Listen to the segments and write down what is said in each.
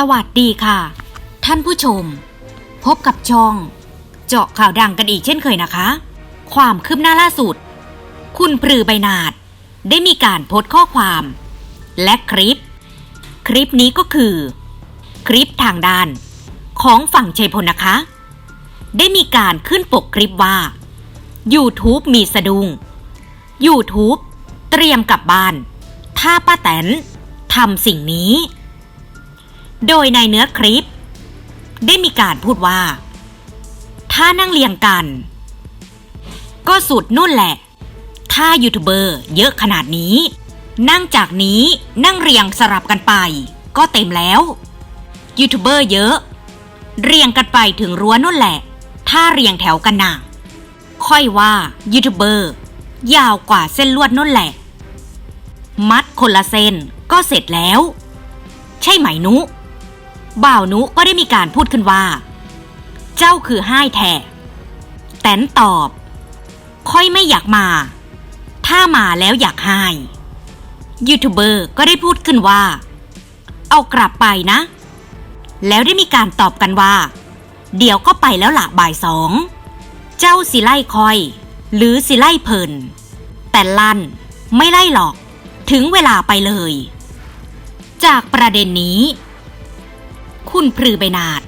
สวัสดีค่ะ ท่านผู้ชม พบกับช่อง เจาะข่าวดังกันอีกเช่นเคยนะคะ ความคืบหน้าล่าสุด คุณปรือใบนาดได้มีการโพสต์ข้อความ และคลิป คลิปนี้ก็คือ คลิปทางด้าน ของฝั่งชัยพลนะคะ ได้มีการขึ้นปกคลิปว่า YouTube มีสะดุง้ง YouTube เตรียมกลับบ้าน ถ้าป้าแตนทำสิ่งนี้ โดยในเนื้อคลิป ได้มีการพูดว่า ถ้านั่งเรียงกัน ก็สุดนู่นแหละ ถ้ายูทูบเบอร์เยอะขนาดนี้ นั่งจากนี้นั่งเรียงสลับกันไป ก็เต็มแล้วยูทูบเบอร์เยอะ เรียงกันไปถึงรั้วนู่นแหละ ถ้าเรียงแถวกันหน่ะค่อยว่ายูทูบเบอร์ยาวกว่าเส้นลวดนู่นแหละ มัดคนละเส้นก็เสร็จแล้ว ใช่ไหมนุ บ่าวนุก็ได้มีการพูดขึ้นว่า เจ้าคือห้ายแท้แตนตอบ ค่อยไม่อยากมา ถ้ามาแล้วอยากให้ยูทูบเบอร์ก็ได้พูดขึ้นว่า เอากลับไปนะ แล้วได้มีการตอบกันว่า เดี๋ยวก็ไปแล้วละบ่ายสอง เจ้าสิไล่คอย หรือสิไล่เพลิน แต่ลั่นไม่ไล่หรอก ถึงเวลาไปเลย จากประเด็นนี้ คุณพรือใบนาด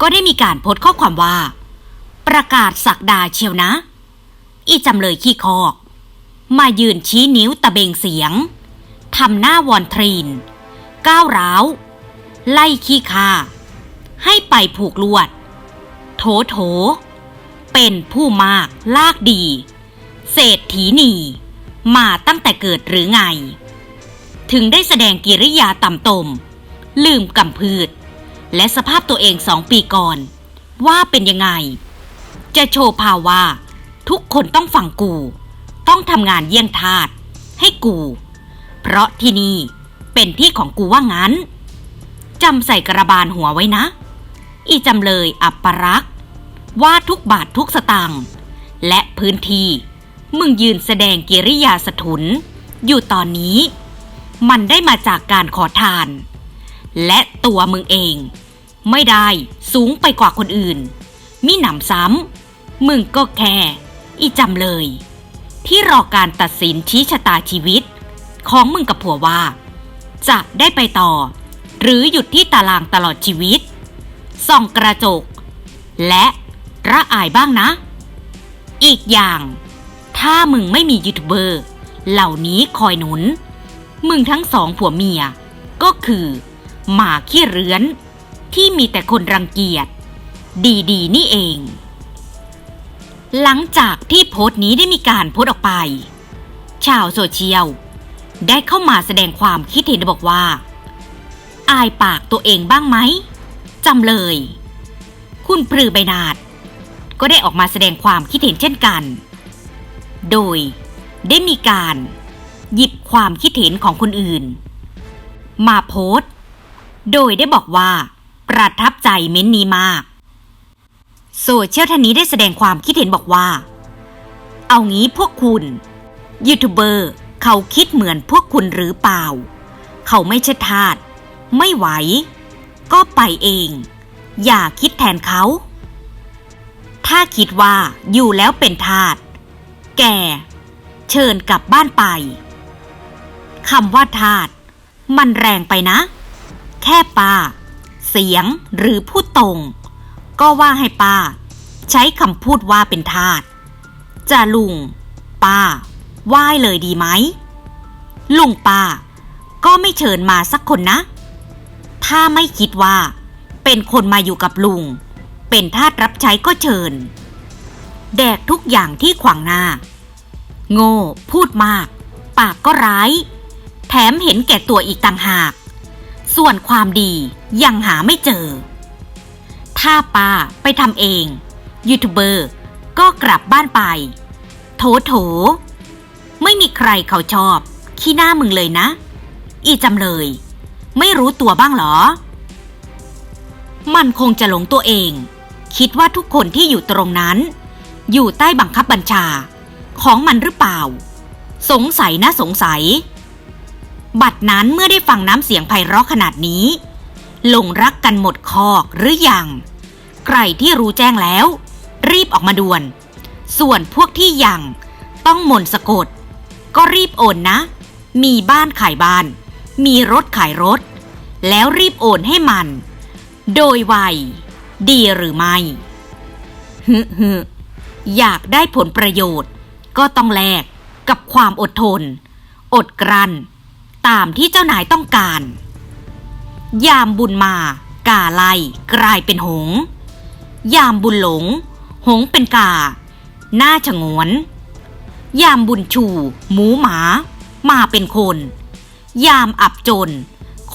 ก็ได้มีการโพสต์ข้อความว่า ประกาศสักดาเชียวนะ อีจำเลยขี้คอก มายืนชี้นิ้วตะเบงเสียงทำหน้าวอนทรีน ก้าวร้าว ไล่ขี้คาให้ไปผูกลวด โถโถ เป็นผู้มากลากดี เศรษฐีนีมาตั้งแต่เกิดหรือไง ถึงได้แสดงกิริยาต่ำตม ลืมกำพืช และสภาพตัวเองสองปีก่อน ว่าเป็นยังไง จะโชว์ภาวะทุกคนต้องฟังกู ต้องทำงานเยี่ยงทาสให้กู เพราะที่นี่เป็นที่ของกูว่างั้นจำใส่กระบาลหัวไว้นะ อีจำเลยอับปรักษ์ว่าทุกบาททุกสตางค์และพื้นที่มึงยืนแสดงกิริยาสะทุน อยู่ตอนนี้ มันได้มาจากการขอทาน และตัวมึงเอง ไม่ได้สูงไปกว่าคนอื่น มิหนำซ้ำมึงก็แค่อีจำเลย ที่รอการตัดสินชี้ชะตาชีวิต ของมึงกับผัวว่า จะได้ไปต่อ หรือหยุดที่ตารางตลอดชีวิต ส่องกระจก และระอายบ้างนะ อีกอย่าง ถ้ามึงไม่มียูทูบเบอร์ เหล่านี้คอยหนุน มึงทั้งสองผัวเมียก็คือ หมาขี้เรือน ที่มีแต่คนรังเกียจ ดีๆ นี่เอง หลังจากที่โพสต์นี้ได้มีการโพสต์ออกไป ชาวโซเชียล ได้เข้ามาแสดงความคิดเห็นบอกว่า อายปากตัวเองบ้างไหมจำเลย คุณปรือใบนาดก็ได้ออกมาแสดงความคิดเห็นเช่นกัน โดยได้มีการหยิบความคิดเห็นของคนอื่น มาโพสต์ โดยได้บอกว่า ประทับใจเม้นนี้มากโซเชียลท่านนี้ได้แสดงความคิดเห็นบอกว่า เอางี้พวกคุณ ยูทูบเบอร์เขาคิดเหมือนพวกคุณหรือเปล่า เขาไม่ใช่ทาสไม่ไหว ก็ไปเอง อย่าคิดแทนเขา ถ้าคิดว่าอยู่แล้วเป็นทาสแกเชิญกลับบ้านไปคำว่าทาสมันแรงไปนะ แค่ป้าเสียงหรือพูดตรง ก็ว่าให้ป้า ใช้คำพูดว่าเป็นทาสจะลุง ป้าไหว้เลยดีไหม ลุงป้า ก็ไม่เชิญมาสักคนนะ ถ้าไม่คิดว่า เป็นคนมาอยู่กับลุง เป็นทาสรับใช้ก็เชิญ แดกทุกอย่างที่ขวางหน้า โง่พูดมาก ปากก็ร้าย แถมเห็นแก่ตัวอีกต่างหาก ส่วนความดียังหาไม่เจอ ถ้าป้าไปทำเอง ยูทูบเบอร์ก็กลับบ้านไป โถโถ ไม่มีใครเขาชอบ ขี้หน้ามึงเลยนะ อีจำเลย ไม่รู้ตัวบ้างเหรอ มันคงจะหลงตัวเอง คิดว่าทุกคนที่อยู่ตรงนั้น อยู่ใต้บังคับบัญชา ของมันหรือเปล่า สงสัยนะสงสัย บัดนั้นเมื่อได้ฟังน้ำเสียงไพเราะขนาดนี้ หลงรักกันหมดคอกหรือยัง ใครที่รู้แจ้งแล้ว รีบออกมาด่วน ส่วนพวกที่ยังต้องหมนสะกด ก็รีบโอนนะ มีบ้านขายบ้าน มีรถขายรถ แล้วรีบโอนให้มัน โดยไวดีหรือไม่ฮึฮึอยากได้ผลประโยชน์ ก็ต้องแลกกับความอดทน อดกลั้น ตามที่เจ้านายต้องการ ยามบุญมา กาไลกลายเป็นหง ยามบุญหลง หงเป็นกา หน้าฉงวน ยามบุญชู หมูหมา มาเป็นคน ยามอับจน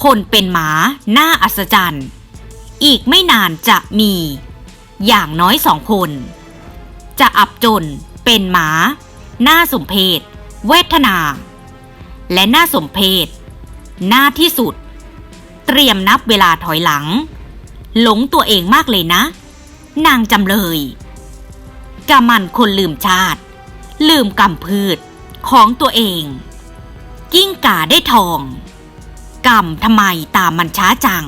คนเป็นหมาหน้าอัศจรรย์ อีกไม่นานจะมี อย่างน้อยสองคน จะอับจน เป็นหมา หน้าสมเพศ เวทนา และน้าสมเพศหน้าที่สุด เตรียมนับเวลาถอยหลัง หลงตัวเองมากเลยนะ นางจำเลยกะมันคนลืมชาติ ลืมกำพืชของตัวเอง กิ้งก่าได้ทองกำทำไมตามมันช้าจัง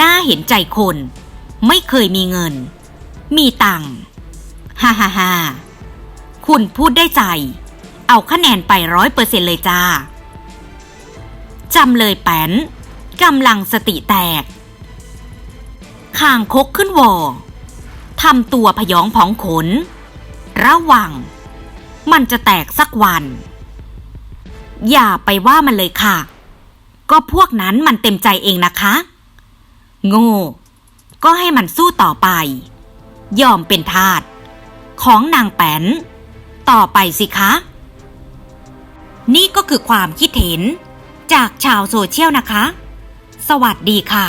น่าเห็นใจคน ไม่เคยมีเงิน มีตัง ฮ่าฮ่าฮ่าคุณพูดได้ใจ เอาคะแนนไปร้อยเปอร์เซ็นเลยจ้า จำเลยแป้นกำลังสติแตกคางคกขึ้นวอทำตัวพยองผองขน ระวัง มันจะแตกสักวัน อย่าไปว่ามันเลยค่ะ ก็พวกนั้นมันเต็มใจเองนะคะ โง่ ก็ให้มันสู้ต่อไป ยอมเป็นทาสของนางแป้นต่อไปสิคะ ก็คือความคิดเห็น จากชาวโซเชียลนะคะ สวัสดีค่ะ